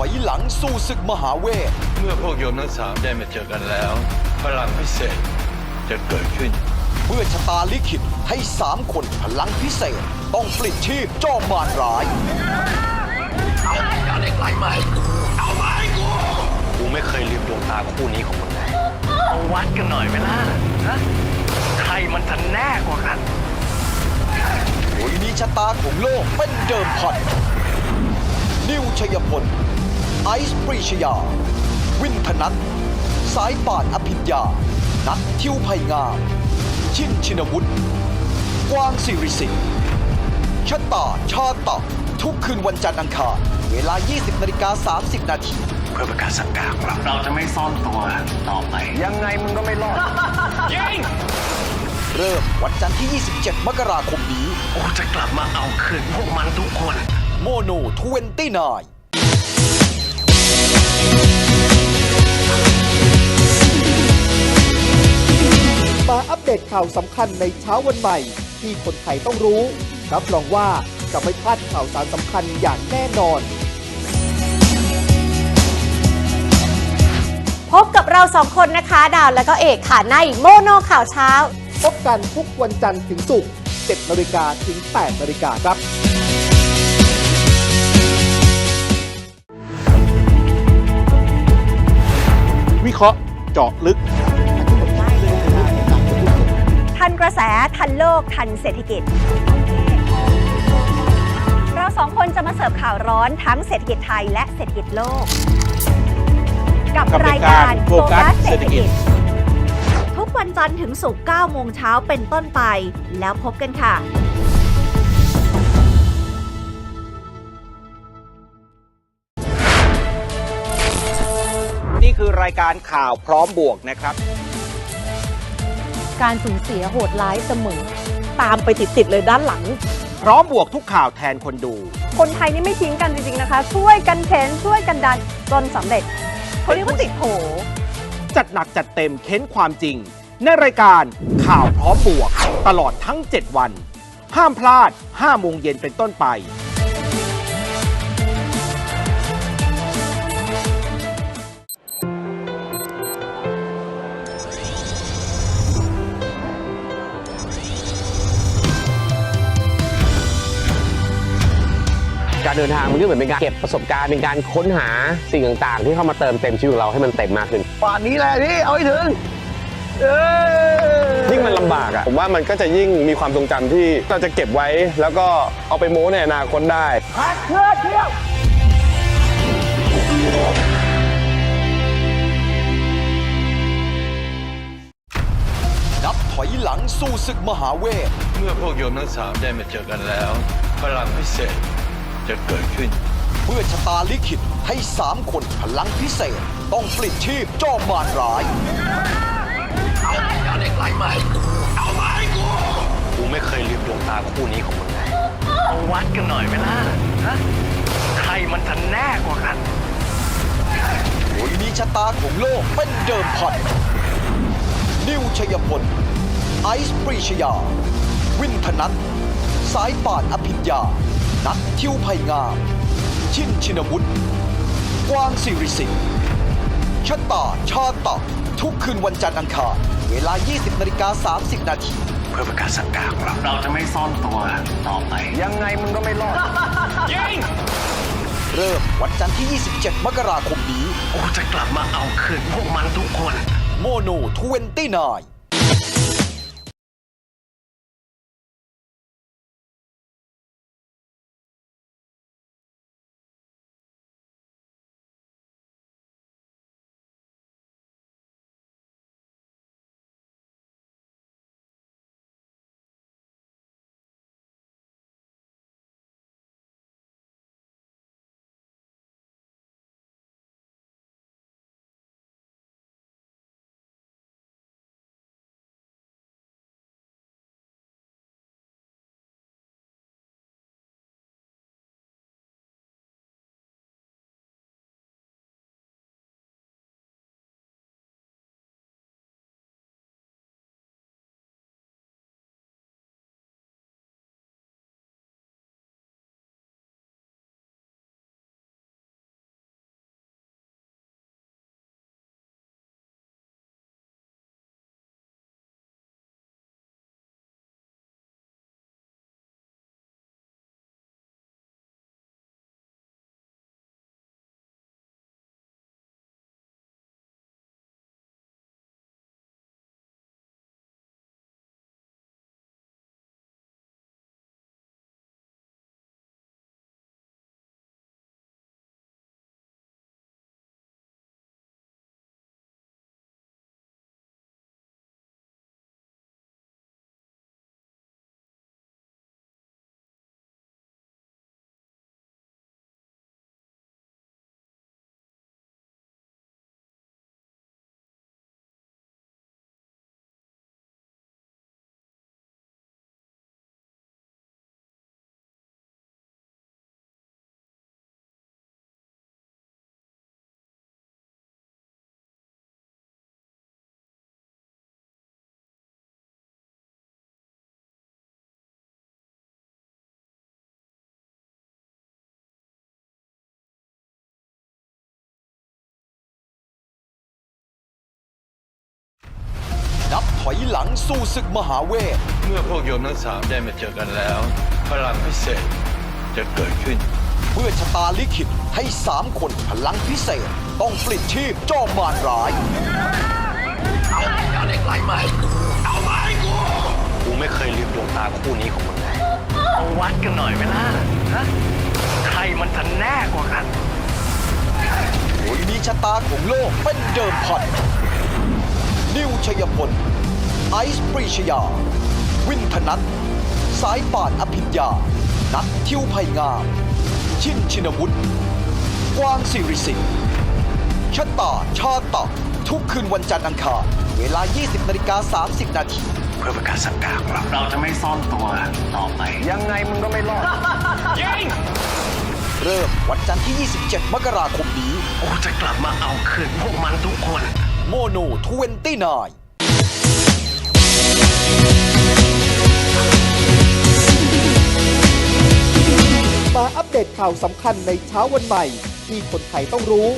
อยหลังสู้ศึกมหาเวท เมื่อพวกโยมทั้งสามได้มาเจอกันแล้ว พลังพิเศษจะเกิดขึ้น เมื่อชะตาลิขิตให้สามคนพลังพิเศษ ต้องปลิดชีพจอมมารร้ายกูไม่เคยลืมดวงตาคู่นี้ของมึงเลยเอาวัดกันหน่อยไหมล่ะฮะใครมันจะแน่กว่ากันโดยมีชะตาของโลกเป็นเดิมพันนิวชัยพล ไอซ์ปรีชยา วินธนัทสายป่านอภิญญา นัททิวไพงาม ชินชินวุฒิกวางสิริสิงห์ชะตาชาตะทุกคืนวันจันทร์อังคาร เวลา 20นาฬิกา30 นาที เพื่อประกาศสังกาของเราเราจะไม่ซ่อนตัวต่อไป ยังไงมึงก็ไม่รอดเริ่มวันจันทร์ที่ 27 มกราคมนี้ กูจะกลับมาเอาคืนพวกมันทุกคน โมโน29 มาอัปเดตข่าวสำคัญในเช้าวันใหม่ ที่คนไทยต้องรู้ รับรองว่าจะไม่พลาดข่าวสารสำคัญอย่างแน่นอน พบกับเราสองคนนะคะ ดาวและก็เอกค่ะในโมโนข่าวเช้า พบกันทุกวันจันทร์ถึงศุกร์7นาฬิกาถึง8นาฬิกาครับ เคราะห์เจาะลึก ทันกระแสทันโลกทันเศรษฐกิจ เราสองคนจะมาเสิร์ฟข่าวร้อนทั้งเศรษฐกิจไทยและเศรษฐกิจโลก กับกับรารายยกาการรโฟกัส Focus เศรษฐกิจเศรษฐกิจทุกวันจันทร์ถึงศุกร์9โมงเช้าเป็นต้นไป แล้วพบกันค่ะ คือรายการข่าวพร้อมบวกนะครับ การสูญเสียโหดร้ายเสมอ ตามไปติดๆเลยด้านหลัง พร้อมบวกทุกข่าวแทนคนดู คนไทยนี่ไม่ทิ้งกันจริงๆนะคะ ช่วยกันเข็นช่วยกันดันจนสำเร็จเขาเรียกว่าติดโผจัดหนักจัดเต็มเค้นความจริง ในรายการข่าวพร้อมบวก ตลอดทั้ง 7 วัน ห้ามพลาด5โมงเย็นเป็นต้นไป การเดินทางมันก็เหมือนเป็นการเก็บประสบการณ์เป็นการค้นหาสิ่งต่างๆ ที่เข้ามาเติมเต็มชีวิตของเราให้มันเต็มมากขึ้นป่านนี้แหละพี่เอาให้ถึงเออยิ่งมันลำบากอะผมว่ามันก็จะยิ่งมีความทรงจำที่เราจะเก็บไว้ แล้วก็เอาไปโม้ในอนาคตได้นับถอยหลังสู้ศึกมหาเวท เมื่อพวกโยมทั้งสามได้มาเจอกันแล้ว พลังพิเศษ จะเกิดขึ้นเมื่อชะตาลิขิตให้สามคนพลังพิเศษ ต้องปลิดชีพจอมมารร้ายกูไม่เคยลืมดวงตาคู่นี้ของมึงเลยเอาวัดกันหน่อยไหมล่ะฮะใครมันจะแน่กว่ากันโดยมีชะตาของโลกเป็นเดิมพัน นิวชัยพล ไอซ์ปรีชยา วินธนัทสายป่านอภิญญา นัททิวไพงาม ชินชินวุฒิกวางสิริสิงห์ชะตาชาตะทุกคืนวันจันทร์อังคารเวลา 20นาฬิกา30 นาทีเพื่อประกาศสังกาของเราเราจะไม่ซ่อนตัวต่อไป ยังไงมึงก็ไม่รอดเริ่มวันจันทร์ที่ 27 มกราคมนี้ กูจะกลับมาเอาคืนพวกมันทุกคน โมโน29 ลังสู้ศึกมหาเวท เมื่อพวกโยมทั้งสามได้มาเจอกันแล้ว พลังพิเศษจะเกิดขึ้นเมื่อชะตาลิขิตให้สามคนพลังพิเศษ ต้องปลิดชีพจ้อมมารร้ายกูไม่เคยลืมดวงตาคู่นี้ของมึงเลยเอาวัดกันหน่อยไหมล่ะฮะใครมันจะแน่กว่ากันโดยมีชะตาของโลกเป็นเดิมพัน นิวชัยพล ไอซ์ปรีชยา วินธนัทสายป่านอภิญญา นัททิวไพงาม ชินชินวุฒิกวางสิริสิงห์ชะตาชาตะทุกคืนวันจันทร์อังคารเวลา 20นาฬิกา30 นาทีเพื่อประกาศสังกัดเราเราจะไม่ซ่อนตัวต่อไป ยังไงมึงก็ไม่รอดยิงเริ่มวันจันทร์ที่ 27 มกราคมนี้กูจะกลับมาเอาคืนพวกมันทุกคน โมโน29 มาอัปเดตข่าวสำคัญในเช้าวันใหม่ ที่คนไทยต้องรู้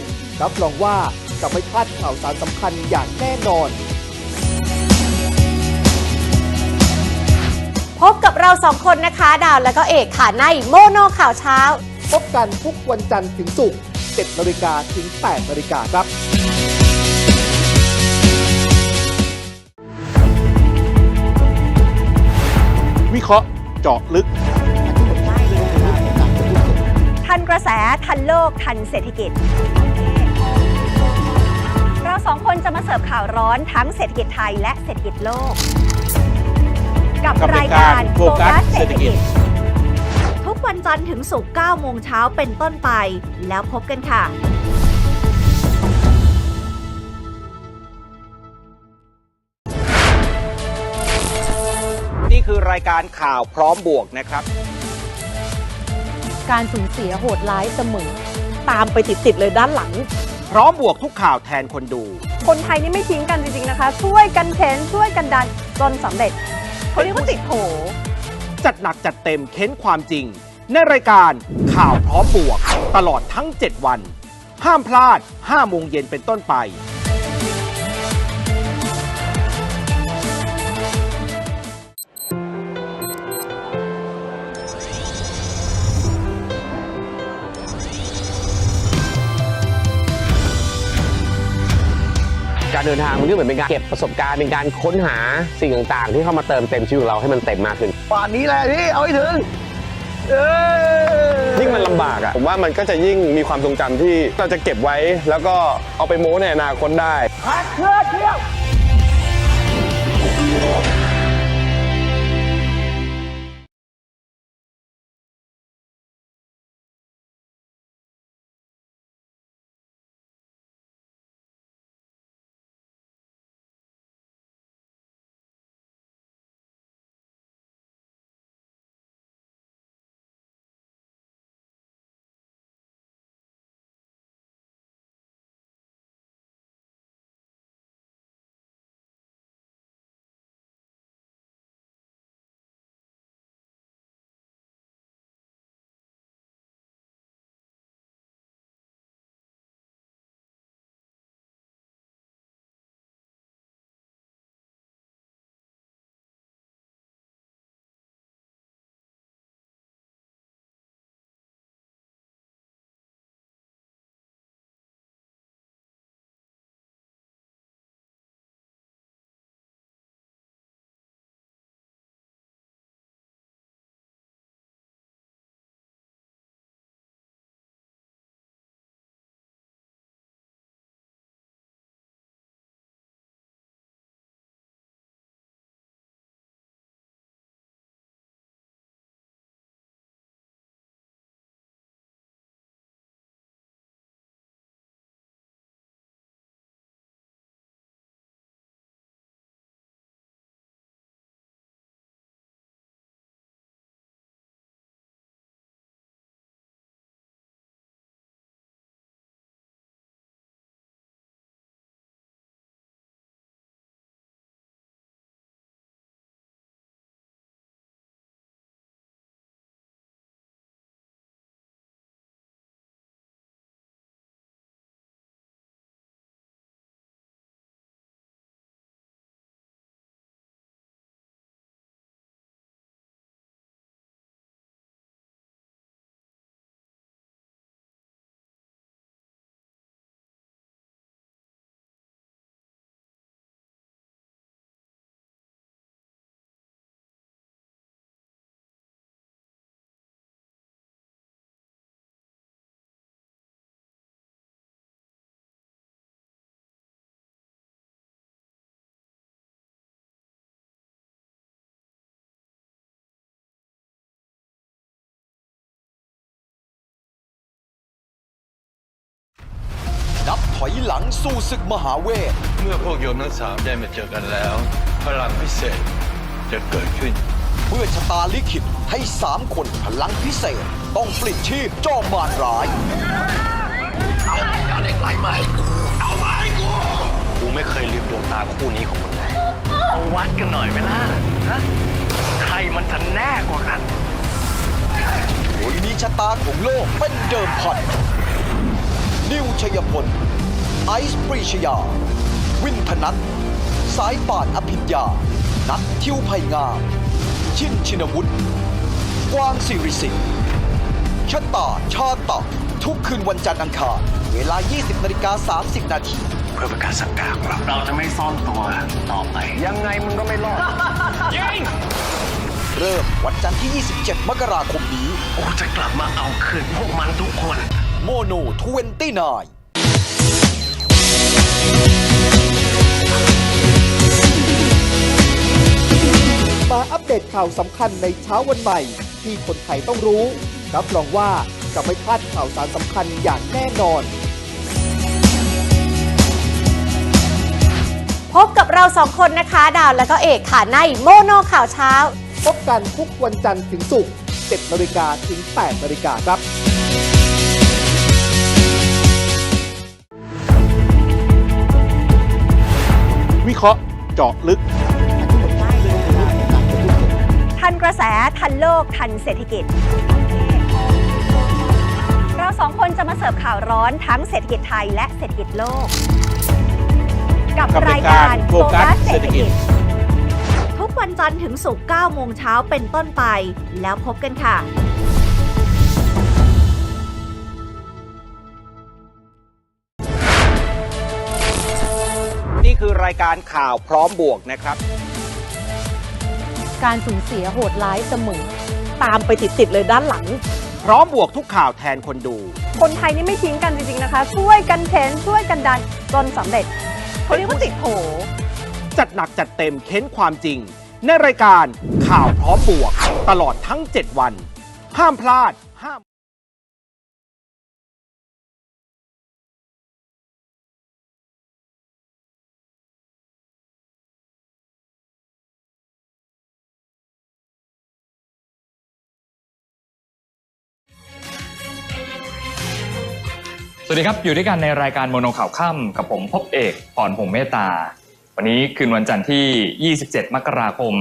รับรองว่าจะไม่พลาดข่าวสารสำคัญอย่างแน่นอน พบกับเราสองคนนะคะ ดาวและก็เอกค่ะในโมโนข่าวเช้า พบกันทุกวันจันทร์ถึงศุกร์7นาฬิกาถึง8นาฬิกาครับวิเคราะห์เจาะลึก ทันกระแส ทันโลก ทันเศรษฐกิจ เราสองคนจะมาเสิร์ฟข่าวร้อนทั้งเศรษฐกิจไทยและเศรษฐกิจโลก กับกับรารายยกาการรโฟโฟกักัสสเศรษฐกิจเศรษฐกิจ ทุกวันจันทร์ถึงศุกร์9โมงเช้าเป็นต้นไป แล้วพบกันค่ะนี่คือรายการข่าวพร้อมบวกนะครับ การสูญเสียโหดร้ายเสมอ ตามไปติด ๆ เลยด้านหลัง พร้อมบวกทุกข่าวแทนคนดู คนไทยนี่ไม่ทิ้งกันจริง ๆ นะคะ ช่วยกันเข็นช่วยกันดันจนสำเร็จเขาเรียกว่าติดโผจัดหนักจัดเต็มเค้นความจริง ในรายการข่าวพร้อมบวก ตลอดทั้ง 7 วัน ห้ามพลาด5โมงเย็นเป็นต้นไป การเดินทางมันก็เหมือนเป็นการเก็บประสบการณ์เป็นการค้นหาสิ่งต่างๆ ที่เข้ามาเติมเต็มชีวิตของเราให้มันเต็มมากขึ้นป่านนี้แหละพี่เอาให้ถึงเอ้ย ยิ่งมันลำบากอะผมว่ามันก็จะยิ่งมีความทรงจำที่เราจะเก็บไว้ แล้วก็เอาไปโม้ในอนาคตได้ พักเครื่องเที่ยว อยหลังสู่ศึกมหาเวท เมื่อพวกโยมทั้งสามได้มาเจอกันแล้ว พลังพิเศษจะเกิดขึ้น เมื่อชะตาลิขิตให้สามคนพลังพิเศษ ต้องปลิดชีพจอมมารร้ายกูไม่เคยลืมดวงตาคู่นี้ของมึงเลยเอาวัดกันหน่อยไหมล่ะฮะใครมันจะแน่กว่ากันโดยมีชะตาของโลกเป็นเดิมพันนิวชัยพล ไอซ์ปรีชยา วินธนัทสายป่านอภิญญา นัททิวไพงาม ชินชินวุฒิกวางสิริสิงห์ชะตาชาตะทุกคืนวันจันทร์อังคาร เวลา 20นาฬิกา30 นาที เพื่อเป็นการสังการของเราเราจะไม่ซ่อนตัวต่อไป ยังไงมึงก็ไม่รอดเริ่มวันจันทร์ที่ 27 มกราคมนี้ กูจะกลับมาเอาคืนพวกมันทุกคน โมโน29มา อัปเดตข่าวสำคัญในเช้าวันใหม่ ที่คนไทยต้องรู้ รับรองว่าจะไม่พลาดข่าวสารสำคัญอย่างแน่นอน พบกับเราสองคนนะคะ ดาวแล้วก็เอกค่ะในโมโนข่าวเช้า พบกันทุกวันจันทร์ถึงศุกร์7นาฬิกาถึง8นาฬิกาครับวิเคราะห์เจาะลึก กระแสทันโลกทันเศรษฐกิจ เราสองคนจะมาเสิร์ฟข่าวร้อนทั้งเศรษฐกิจไทยและเศรษฐกิจโลก กับกับรารายยกาการรโฟโฟกักัสสเศเศรษฐกิจทุกวันจันทร์ถึงศุกร์9โมงเช้าเป็นต้นไป แล้วพบกันค่ะนี่คือรายการข่าวพร้อมบวกนะครับ การสูญเสียโหดร้ายเสมอ ตามไปติดๆเลยด้านหลัง พร้อมบวกทุกข่าวแทนคนดู คนไทยนี่ไม่ทิ้งกันจริงๆนะคะ ช่วยกันเข็นช่วยกันดันจนสำเร็จเขาเรียกว่าติดโผจัดหนักจัดเต็มเค้นความจริง ในรายการข่าวพร้อมบวก ตลอดทั้ง 7 วัน ห้ามพลาดห้าม วัสดีครับ อยู่ด้วยกันในรายการโมโนข่าวค่ำกับผมพบเอกพรพงเมตตา วันนี้คืนวันจันทร์ที่ 27 มกราคม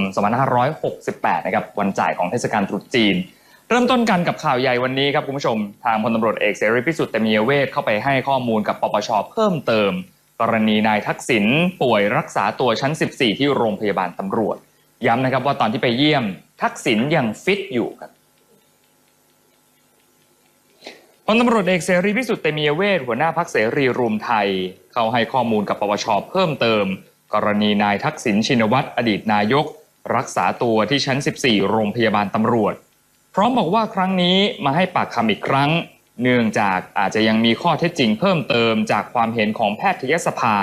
2568 นะครับ วันจ่ายของเทศกาลตรุษจีน เริ่มต้นกันกับข่าวใหญ่วันนี้ครับคุณผู้ชม ทางพลตำรวจเอกเสรีพิสุทธิ์เตมียเวทเข้าไปให้ข้อมูลกับปปชเพิ่มเติม กรณีนายทักษิณป่วยรักษาตัวชั้น 14 ที่โรงพยาบาลตำรวจ ย้ำนะครับว่าตอนที่ไปเยี่ยมทักษิณยังฟิตอยู่ครับ พลตำรวจเอกเสรีพิสุทธิ์เตมียเวทหัวหน้าพักเสรีรวมไทย เข้าให้ข้อมูลกับปปชเพิ่มเติม กรณีนายทักษิณชินวัตรอดีตนายก รักษาตัวที่ชั้น 14 โรงพยาบาลตำรวจ พร้อมบอกว่าครั้งนี้มาให้ปากคำอีกครั้ง เนื่องจากอาจจะยังมีข้อเท็จจริงเพิ่มเติมจากความเห็นของแพทยสภา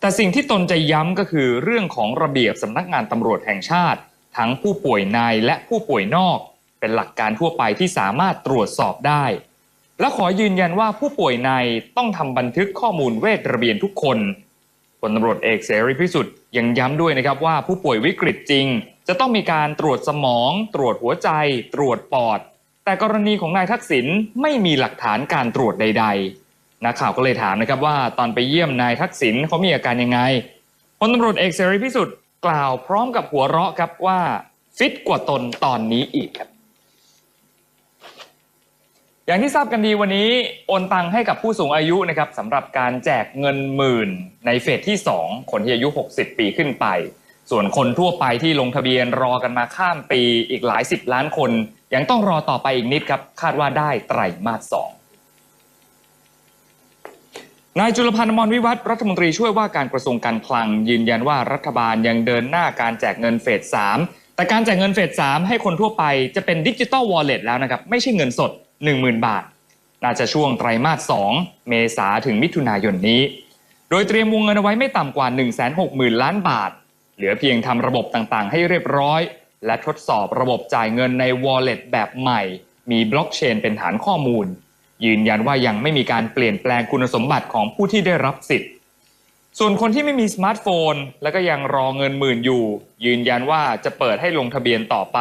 แต่สิ่งที่ตนจะย้ำก็คือเรื่องของระเบียบสำนักงานตำรวจแห่งชาติ ทั้งผู้ป่วยในและผู้ป่วยนอก เป็นหลักการทั่วไปที่สามารถตรวจสอบได้ และขอยืนยันว่าผู้ป่วยในต้องทำบันทึกข้อมูลเวชระเบียนทุกคนพลตำรวจเอกเสรีพิสุทธิ์ยังย้ำด้วยนะครับว่าผู้ป่วยวิกฤตจริง จะต้องมีการตรวจสมอง ตรวจหัวใจ ตรวจปอด แต่กรณีของนายทักษิณไม่มีหลักฐานการตรวจใด ๆนักข่าวก็เลยถามนะครับว่าตอนไปเยี่ยมนายทักษิณเขามีอาการยังไงพลตำรวจเอกเสรีพิสุทธิ์กล่าวพร้อมกับหัวเราะครับว่าฟิตกว่าตนตอนนี้อีกครับ อย่างที่ทราบกันดีวันนี้โอนตังให้กับผู้สูงอายุนะครับสำหรับการแจกเงินหมื่นในเฟสที่ 2 คนที่อายุ 60 ปีขึ้นไป ส่วนคนทั่วไปที่ลงทะเบียนรอกันมาข้ามปีอีกหลายสิบล้านคน ยังต้องรอต่อไปอีกนิดครับ คาดว่าได้ไตรมาสสองนายจุลพันธ์อมรวิวัฒรัฐมนตรีช่วยว่าการกระทรวงการคลัง ยืนยันว่ารัฐบาลยังเดินหน้าการแจกเงินเฟส3แต่การแจกเงินเฟส3ให้คนทั่วไปจะเป็นดิจิตอลวอลเล็ตแล้วนะครับไม่ใช่เงินสด 10,000 บาท น่าจะช่วงไตรมาส 2 เมษาถึงมิถุนายนนี้ โดยเตรียมวงเงินเอาไว้ไม่ต่ำกว่า 160,000 ล้านบาท เหลือเพียงทำระบบต่างๆ ให้เรียบร้อย และทดสอบระบบจ่ายเงินใน Wallet แบบใหม่ มีบล็อกเชนเป็นฐานข้อมูล ยืนยันว่ายังไม่มีการเปลี่ยนแปลงคุณสมบัติของผู้ที่ได้รับสิทธิ์ส่วนคนที่ไม่มีสมาร์ทโฟน และก็ยังรอเงินหมื่นอยู่ ยืนยันว่าจะเปิดให้ลงทะเบียนต่อไป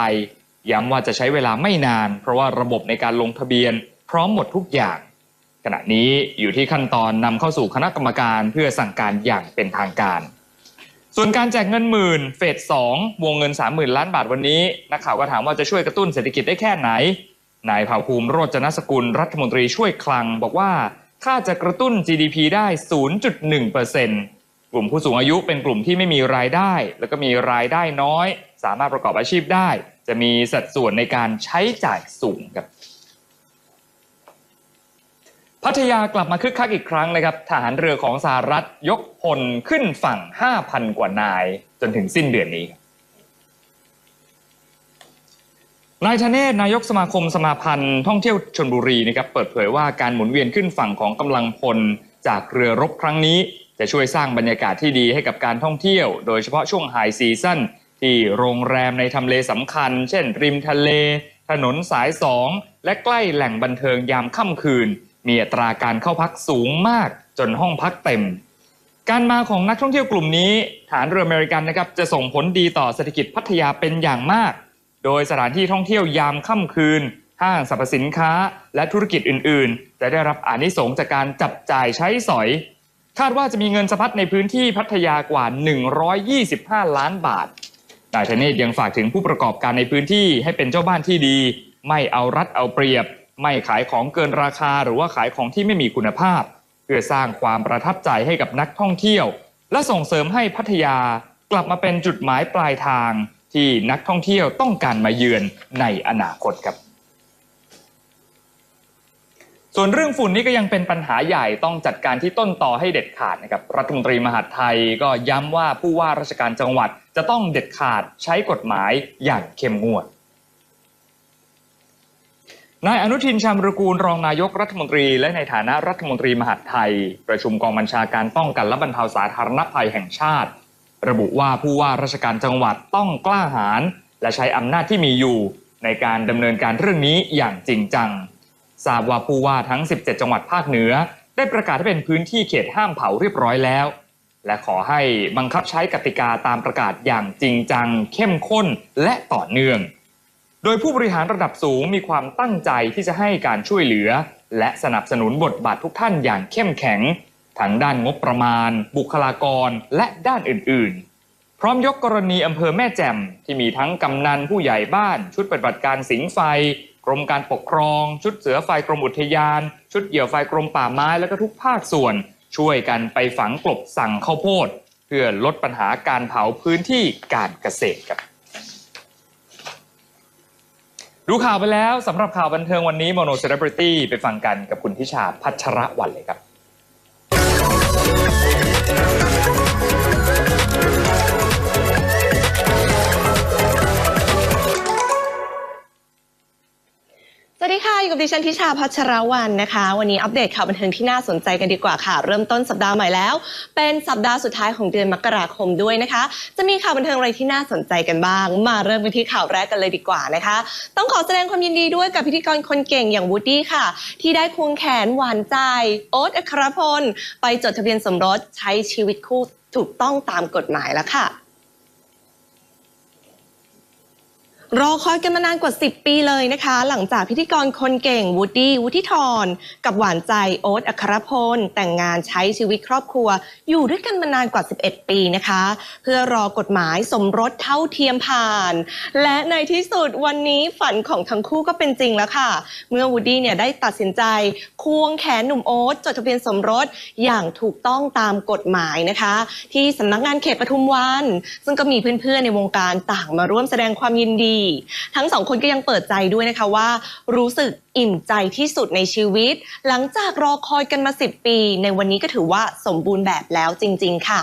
ย้ำว่าจะใช้เวลาไม่นาน เพราะว่าระบบในการลงทะเบียน พร้อมหมดทุกอย่าง ขณะนี้อยู่ที่ขั้นตอนนำเข้าสู่คณะกรรมการเพื่อสั่งการอย่างเป็นทางการ ส่วนการแจกเงินหมื่นเฟสสองวงเงิน 30,000 ล้านบาทวันนี้นักข่าวก็ถามว่าจะช่วยกระตุ้นเศรษฐกิจได้แค่ไหนนายเผ่าภูมิโรจนสกุลรัฐมนตรีช่วยคลัง บอกว่าถ้าจะกระตุ้น GDP ได้ 0.1%กลุ่มผู้สูงอายุเป็นกลุ่มที่ไม่มีรายได้ แล้วก็มีรายได้น้อย สามารถประกอบอาชีพได้ จะมีสัดส่วนในการใช้จ่ายสูงครับ พัทยากลับมาคึกคักอีกครั้งนะครับ ทหารเรือของสหรัฐยกพลขึ้นฝั่ง 5,000 กว่านาย จนถึงสิ้นเดือนนี้ นายธเนศนายกสมาคมสมาพันธ์ท่องเที่ยวชนบุรีนะครับ เปิดเผยว่าการหมุนเวียนขึ้นฝั่งของกำลังพลจากเรือรบครั้งนี้ จะช่วยสร้างบรรยากาศที่ดีให้กับการท่องเที่ยว โดยเฉพาะช่วงไฮซีซั่น ที่โรงแรมในทำเลสำคัญ เช่น ริมทะเล ถนนสายสองและใกล้แหล่งบันเทิงยามค่ำคืน มีอัตราการเข้าพักสูงมากจนห้องพักเต็ม การมาของนักท่องเที่ยวกลุ่มนี้ ฐานเรืออเมริกันนะครับจะส่งผลดีต่อเศรษฐกิจพัทยาเป็นอย่างมาก โดยสถานที่ท่องเที่ยวยามค่ำคืน ห้างสรรพสินค้า และธุรกิจอื่น ๆ จะได้รับอานิสงส์จากการจับจ่ายใช้สอยคาดว่าจะมีเงินสะพัดในพื้นที่พัทยากว่า 125 ล้านบาท นายธเนศยังฝากถึงผู้ประกอบการในพื้นที่ให้เป็นเจ้าบ้านที่ดี ไม่เอารัดเอาเปรียบ ไม่ขายของเกินราคา หรือว่าขายของที่ไม่มีคุณภาพ เพื่อสร้างความประทับใจให้กับนักท่องเที่ยว และส่งเสริมให้พัทยากลับมาเป็นจุดหมายปลายทาง ที่นักท่องเที่ยวต้องการมาเยือนในอนาคตครับ ส่วนเรื่องฝุ่นนี่ก็ยังเป็นปัญหาใหญ่ต้องจัดการที่ต้นต่อให้เด็ดขาดนะครับรัฐมนตรีมหาดไทยก็ย้ำว่าผู้ว่าราชการจังหวัดจะต้องเด็ดขาดใช้กฎหมายอย่างเข้มงวดนายอนุทินชาญวิรกูลรองนายกรัฐมนตรี และในฐานะรัฐมนตรีมหาดไทย ประชุมกองบัญชาการป้องกันและบรรเทาสาธารณภัยแห่งชาติ ระบุว่าผู้ว่าราชการจังหวัดต้องกล้าหาญและใช้อำนาจที่มีอยู่ ในการดำเนินการเรื่องนี้อย่างจริงจัง ทราบว่าผู้ว่าทั้ง 17 จังหวัดภาคเหนือ ได้ประกาศให้เป็นพื้นที่เขตห้ามเผาเรียบร้อยแล้ว และขอให้บังคับใช้กติกาตามประกาศอย่างจริงจัง เข้มข้นและต่อเนื่อง โดยผู้บริหารระดับสูงมีความตั้งใจที่จะให้การช่วยเหลือ และสนับสนุนบทบาททุกท่านอย่างเข้มแข็งทั้งด้านงบประมาณ บุคลากร และด้านอื่น ๆ ร้อมยกกรณีอำเภอแม่แจ่มที่มีทั้งกำนันผู้ใหญ่บ้าน ชุดปฏิบัติการสิงไฟ กรมการปกครอง ชุดเสือไฟกรมอุทยาน ชุดเหยี่ยวไฟกรมป่าไม้และก็ทุกภาคส่วน ช่วยกันไปฝังกลบสั่งข้าวโพด เพื่อลดปัญหาการเผาพื้นที่การเกษตรครับดูข่าวไปแล้วสำหรับข่าวบันเทิงวันนี้โมโนเซเลบริตี้ไปฟังกันกับคุณทิชาพัชระวันเลยครับ อยู่กับดิฉันทิชาพัชรวันนะคะ วันนี้อัปเดตข่าวบันเทิงที่น่าสนใจกันดีกว่าค่ะ เริ่มต้นสัปดาห์ใหม่แล้ว เป็นสัปดาห์สุดท้ายของเดือนมกราคมด้วยนะคะ จะมีข่าวบันเทิงอะไรที่น่าสนใจกันบ้าง มาเริ่มกันที่ข่าวแรกกันเลยดีกว่านะคะ ต้องขอแสดงความยินดีด้วยกับพิธีกรคนเก่งอย่างวูดดี้ค่ะ ที่ได้ควงแขนหวานใจโอ๊ตอัครพลไปจดทะเบียนสมรสใช้ชีวิตคู่ถูกต้องตามกฎหมายแล้วค่ะ รอคอยกันมานานกว่า 10 ปีเลยนะคะ หลังจากพิธีกรคนเก่งวูดดี้วุฒิธรกับหวานใจโอ๊ตอัครพล แต่งงานใช้ชีวิตครอบครัว อยู่ด้วยกันมานานกว่า 11 ปีนะคะ เพื่อรอกฎหมายสมรสเท่าเทียมผ่าน และในที่สุดวันนี้ฝันของทั้งคู่ก็เป็นจริงแล้วค่ะ เมื่อวูดดี้เนี่ยได้ตัดสินใจ ควงแขนหนุ่มโอ๊ตจดทะเบียนสมรสอย่างถูกต้องตามกฎหมายนะคะ ที่สำนักงานเขตปทุมวัน ซึ่งก็มีเพื่อนๆในวงการต่างมาร่วมแสดงความยินดีทั้งสองคนก็ยังเปิดใจด้วยนะคะว่า รู้สึกอิ่มใจที่สุดในชีวิต หลังจากรอคอยกันมา 10 ปี ในวันนี้ก็ถือว่าสมบูรณ์แบบแล้วจริง ๆ ค่ะ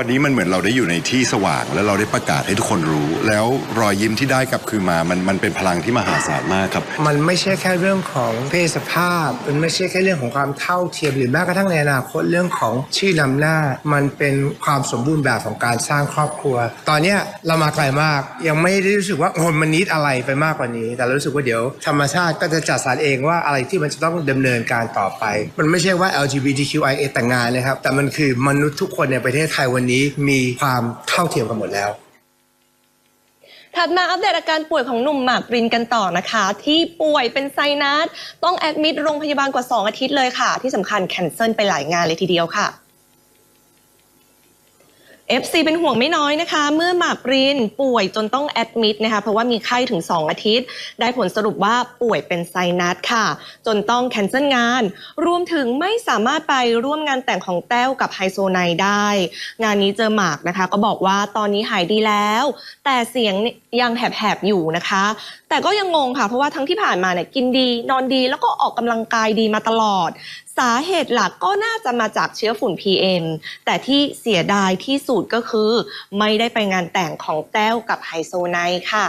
วันนี้มันเหมือนเราได้อยู่ในที่สว่าง แล้วเราได้ประกาศให้ทุกคนรู้ แล้วรอยยิ้มที่ได้กลับคืนมามันมันเป็นพลังที่มหาศาลมากครับ มันไม่ใช่แค่เรื่องของเพศสภาพ มันไม่ใช่แค่เรื่องของความเท่าเทียมหรือแม้กระทั่งในอนาคตเรื่องของชื่อนำหน้า มันเป็นความสมบูรณ์แบบของการสร้างครอบครัว ตอนเนี้ยเรามาไกลมากยังไม่ได้รู้สึกว่าโอ้โหมันนิดอะไรไปมากกว่านี้ แต่เรารู้สึกว่าเดี๋ยวธรรมชาติก็จะจัดสรรเองว่าอะไรที่มันจะต้องดำเนินการต่อไป มันไม่ใช่ว่า LGBTQIA แต่งงานนะครับแต่มันคือมนุษย์ทุกคนในประเทศไทยวันนี้มีความเท่าเทียมกันหมดแล้วถัดมาอัปเดตอาการป่วยของหนุ่มหมากปรินกันต่อนะคะ ที่ป่วยเป็นไซนัสต้องแอดมิดโรงพยาบาลกว่า 2 อาทิตย์เลยค่ะ ที่สำคัญแคนเซิลไปหลายงานเลยทีเดียวค่ะ FC เป็นห่วงไม่น้อยนะคะ เมื่อหมากปรินป่วยจนต้องแอดมิดนะคะเพราะว่ามีไข้ถึง 2 อาทิตย์ ได้ผลสรุปว่าป่วยเป็นไซนัสค่ะ จนต้องแคนเซิลงาน รวมถึงไม่สามารถไปร่วมงานแต่งของแต้วกับไฮโซไนได้ งานนี้เจอหมากนะคะ ก็บอกว่าตอนนี้หายดีแล้ว แต่เสียงยังแหบๆอยู่นะคะ แต่ก็ยังงงค่ะเพราะว่าทั้งที่ผ่านมาเนี่ยกินดี นอนดีแล้วก็ออกกำลังกายดีมาตลอด สาเหตุหลักก็น่าจะมาจากเชื้อฝุ่น PM แต่ที่เสียดายที่สุดก็คือ ไม่ได้ไปงานแต่งของแต้วกับไฮโซไนค่ะ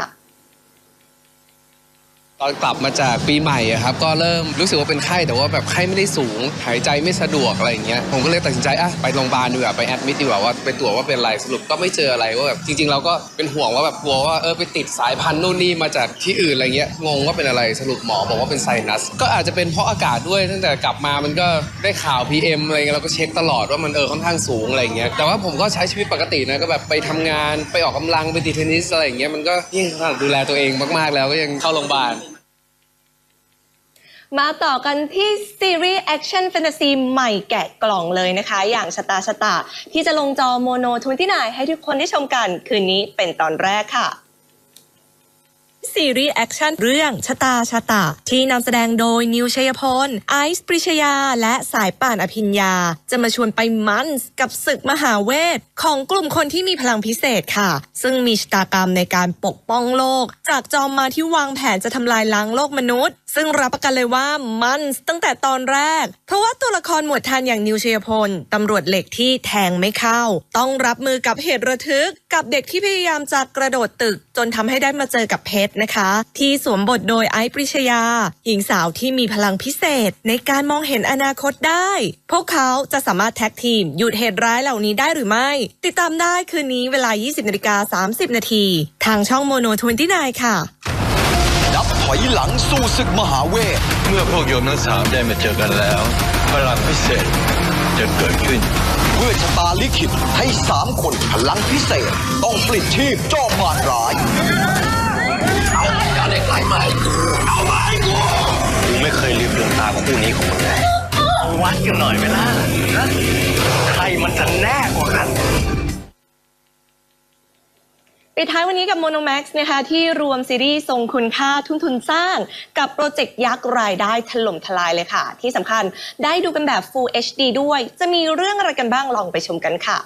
ตอนกลับมาจากปีใหม่อะครับก็เริ่มรู้สึกว่าเป็นไข้แต่ว่าแบบไข้ไม่ได้สูง หายใจไม่สะดวกอะไรอย่างเงี้ยผมก็เลยตัดสินใจอะไปโรงพยาบาลดีกว่าไปแอดมิดดีกว่าว่าไปตรวจว่าเป็นอะไรสรุปก็ไม่เจออะไรว่าแบบจริง ๆ เราก็เป็นห่วงว่าแบบกลัวว่าเออไปติดสายพันธุ์นู่นนี่มาจากที่อื่นอะไรเงี้ยงงว่าเป็นอะไรสรุปหมอบอกว่าเป็นไซนัสก็อาจจะเป็นเพราะอากาศด้วยตั้งแต่กลับมามันก็ได้ข่าว PM อะไรเงี้ยเราก็เช็คตลอดว่ามันเออค่อนข้างสูงอะไรเงี้ยแต่ว่าผมก็ใช้ชีวิตปกตินะก็แบบไปทำงานไปออกกำลังไปตีเทนนิสอะไรเงี้ยมันก็ยิ่งดูแลตัวเองมากๆ แล้วก็ยังเข้าโรงพยาบาล มาต่อกันที่ซีรีส์แอคชั่นแฟนตาซีใหม่แกะกล่องเลยนะคะ อย่างชะตาชะตาที่จะลงจอโมโนทุนที่ไหนให้ทุกคนได้ชมกัน คืนนี้เป็นตอนแรกค่ะ ซีรีส์แอคชั่นเรื่องชะตาชะตา ที่นำแสดงโดยนิวชัยพล ไอซ์ปริชยา และสายป่านอภิญญา จะมาชวนไปมันส์กับศึกมหาเวท ของกลุ่มคนที่มีพลังพิเศษค่ะ ซึ่งมีชะตากรรมในการปกป้องโลก จากจอมมาที่วางแผนจะทำลายล้างโลกมนุษย์ ซึ่งรับประกันเลยว่ามันส์ตั้งแต่ตอนแรก เพราะว่าตัวละครหมวดทันอย่างนิวชัยพลตำรวจเหล็กที่แทงไม่เข้า ต้องรับมือกับเหตุระทึก กับเด็กที่พยายามจะกระโดดตึก จนทำให้ได้มาเจอกับเพชรนะคะ ที่สวมบทโดยไอซ์ปริชยา หญิงสาวที่มีพลังพิเศษ ในการมองเห็นอนาคตได้ พวกเขาจะสามารถแท็กทีม หยุดเหตุร้ายเหล่านี้ได้หรือไม่ ติดตามได้คืนนี้เวลา 20นาฬิกา30 นาที ทางช่องโมโน29ค่ะ นับถอยหลังสู่ศึกมหาเวท เมื่อพวกโยมทั้งสามได้มาเจอกันแล้ว พลังพิเศษจะเกิดขึ้นเมื่อชะตาลิขิตให้สามคนพลังพิเศษ ต้องปลิดชีพจอมมารร้าย อย่าได้ใกล้มากูเอามาให้กูกูไม่เคยลืมดวงตาคู่นี้ของมึงเลยวัดกันหน่อยไหมล่ะฮะใครมันจะแน่กว่ากันปิดท้ายวันนี้กับ Monomax นะคะที่รวมซีรีส์ทรงคุณค่าทุ่นทุนสร้าง กับโปรเจกต์ยักษ์รายได้ถล่มทลายเลยค่ะ ที่สำคัญได้ดูกันแบบ Full HD ด้วย จะมีเรื่องอะไรกันบ้างลองไปชมกันค่ะ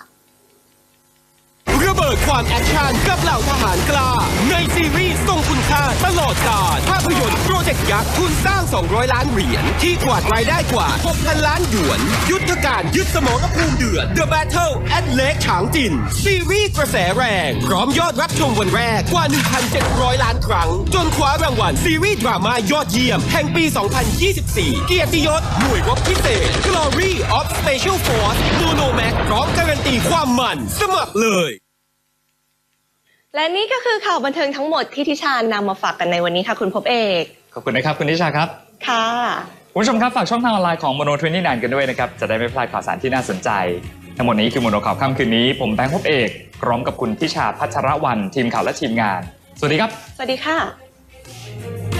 ดความแอคชั่นกับเหล่าทหารกล้า ในซีรีส์ทรงคุณค่าตลอดกาลภาพยนตร์โปรเจกต์ยักษ์ทุนสร้าง 200 ล้านเหรียญที่กวาดรายได้กว่า 6,000 ล้านหยวน ยุทธการยึดสมองภูมิเดือด The Battle at Lake ฉางจิน ซีรีส์กระแสแรง พร้อมยอดรับชมวันแรกกว่า 1,700 ล้านครั้ง จนคว้ารางวัลซีรีส์ดราม่ายอดเยี่ยม แห่งปี 2024 เกียรติยศหน่วยรบพิเศษ Glory of Special Force Mono Max พร้อมการันตีความมัน สมัครเลย และนี่ก็คือข่าวบันเทิงทั้งหมดที่ทิชานำมาฝากกันในวันนี้ค่ะ คุณพบเอก ขอบคุณนะครับคุณนิชาครับ ค่ะคุณผู้ชมครับฝากช่องทางออนไลน์ของ Mono 29กันด้วยนะครับ จะได้ไม่พลาดข่าวสารที่น่าสนใจ ทั้งหมดนี้คือ Mono ข่าวค่ำคืนนี้ ผมแบงค์พบเอกพร้อมกับคุณทิชาพัชรวรรณทีมข่าวและทีมงาน สวัสดีครับ สวัสดีค่ะ